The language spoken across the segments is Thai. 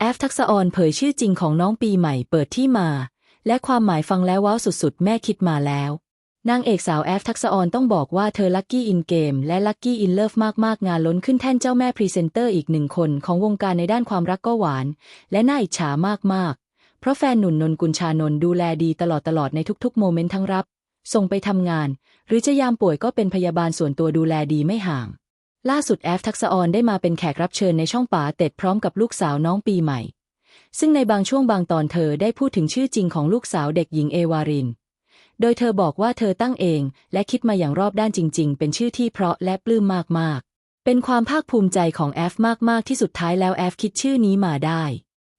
แอฟทักษออนเผยชื่อจริงของน้องปีใหม่เปิดที่มา และความหมายฟังแล้วว้าวสุดๆ แม่คิดมาแล้ว นางเอกสาวแอฟทักษออนต้องบอกว่าเธอลัคกี้อินเกมและลัคกี้อินเลิฟมากๆ งานล้นขึ้นแท่นเจ้าแม่พรีเซนเตอร์อีกหนึ่งคนของวงการในด้านความรักก็หวาน และน่าอิจฉามากๆ เพราะแฟนหนุ่นนนกุลชานนท์ดูแลดีตลอดตลอดในทุกๆ โมเมนต์ทั้งรับ ส่งไปทำงาน หรือจะยามป่วยก็เป็นพยาบาลส่วนตัวดูแลดีไม่ห่าง ล่าสุดแอฟทักษะออนได้มาเป็นแขกรับเชิญในช่องป๋าเต็ดพร้อมกับลูกสาวน้องปีใหม่ ซึ่งในบางช่วงบางตอนเธอได้พูดถึงชื่อจริงของลูกสาวเด็กหญิงเอวาริน โดยเธอบอกว่าเธอตั้งเองและคิดมาอย่างรอบด้านจริง ๆ เป็นชื่อที่เพราะและปลื้มมากๆ เป็นความภาคภูมิใจของแอฟมากๆที่สุดท้ายแล้วแอฟคิดชื่อนี้มาได้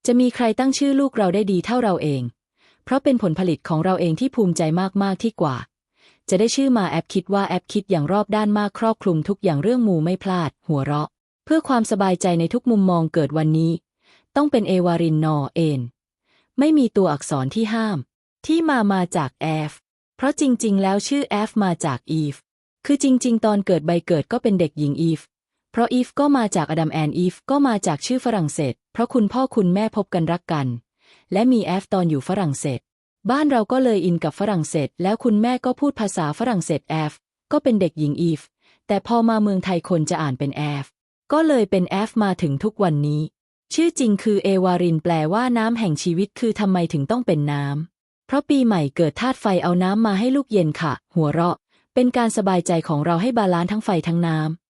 จะมีใครตั้งชื่อลูกเราได้ดีเท่าเราเอง เพราะเป็นผลผลิตของเราเองที่ภูมิใจมากๆที่กว่า จะได้ชื่อมาแอปคิดว่าแอปคิดอย่างรอบด้านมากครอบคลุมทุกอย่างเรื่องมูไม่พลาด หัวเราะ เพื่อความสบายใจในทุกมุมมองเกิดวันนี้ ต้องเป็นเอวารินนอเอนไม่มีตัวอักษรที่ห้าม ที่มามาจากแอฟเพราะจริง ๆ แล้วชื่อแอฟมาจากอีฟคือจริง ๆ ตอนเกิดใบเกิดก็เป็นเด็กหญิงอีฟเพราะอีฟก็มาจากอดัมแอนอีฟก็มาจากชื่อฝรั่งเศส เพราะคุณพ่อคุณแม่พบกันรักกัน และมีแอฟตอนอยู่ฝรั่งเศส บ้านเราก็เลยอินกับฝรั่งเศส แล้วคุณแม่ก็พูดภาษาฝรั่งเศสแอฟก็เป็นเด็กหญิงอีฟ แต่พอมาเมืองไทยคนจะอ่านเป็นแอฟ ก็เลยเป็นแอฟมาถึงทุกวันนี้ ชื่อจริงคือเอวารินแปลว่าน้ำแห่งชีวิตคือทำไมถึงต้องเป็นน้ำ เพราะปีใหม่เกิดธาตุไฟเอาน้ำมาให้ลูกเย็นค่ะ หัวเราะ เป็นการสบายใจของเราให้บาลานซ์ทั้งไฟทั้งน้ำ